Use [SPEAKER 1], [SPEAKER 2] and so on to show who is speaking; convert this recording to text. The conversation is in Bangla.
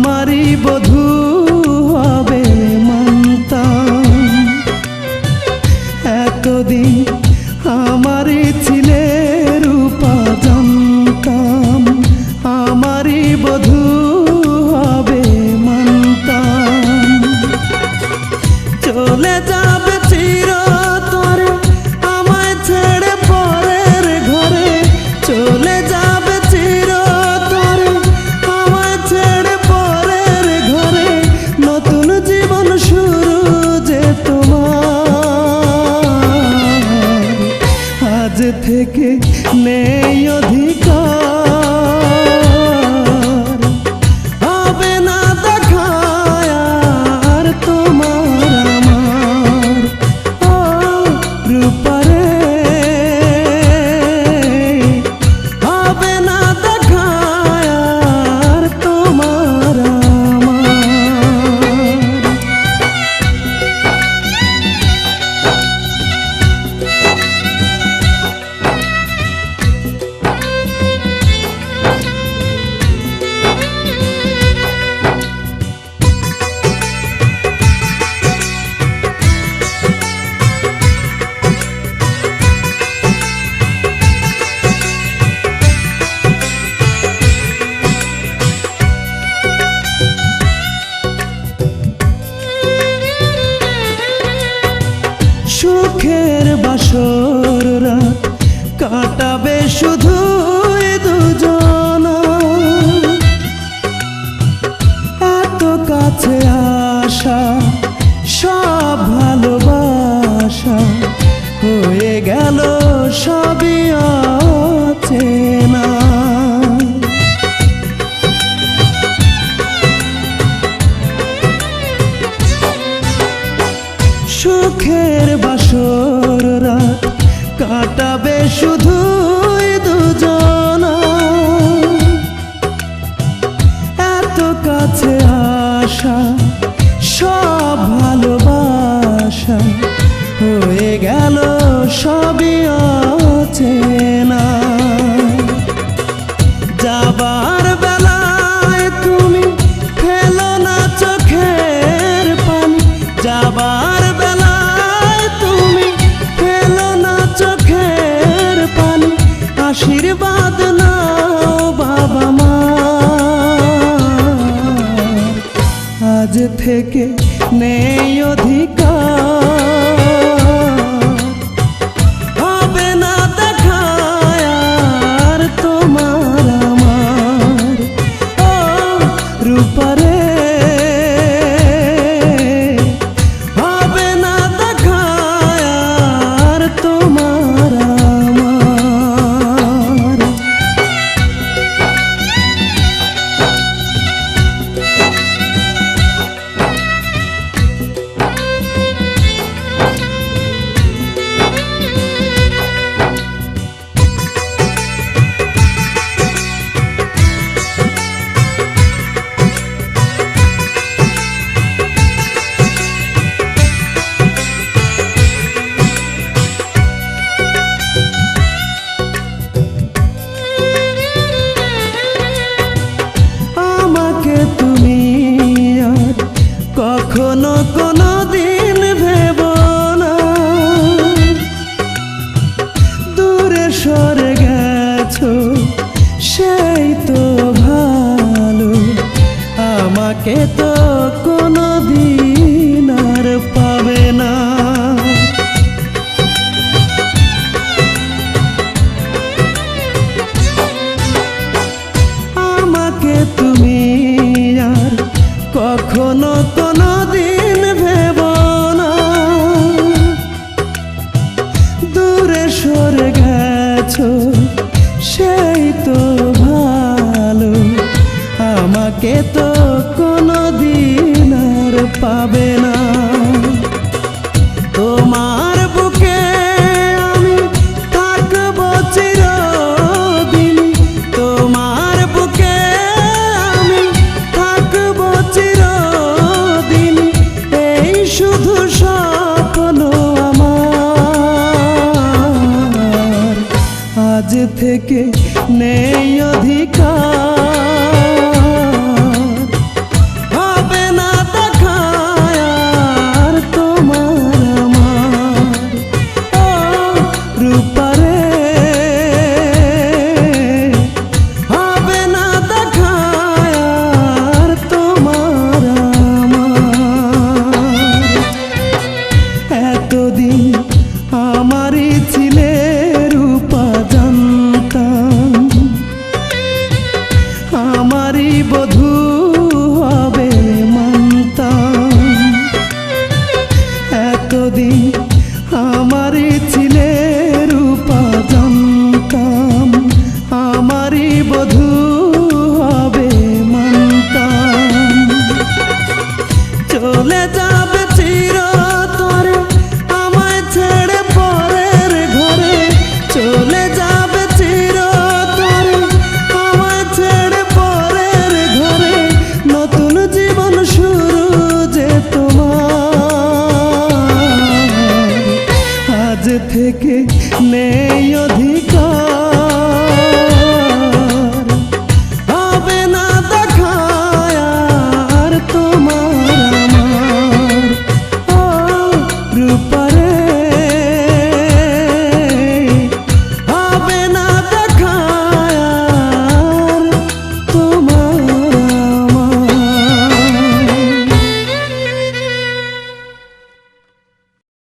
[SPEAKER 1] আমারই বধূ। দুঃখের বাসর কাটাবে শুধু দুজন। এত কাছে আসা, সব ভালোবাসা হয়ে গেল, সবই আছে সুখের বা কাটাবে শুধু থেকে নেই অধিকার। থাকে তো লাগে না। তোমার বুকে আমি থাকব চিরদিন। তোমার বুকে আমি থাকব চিরদিন। এই শুধু স্বপ্ন আমার। থেকে বধূ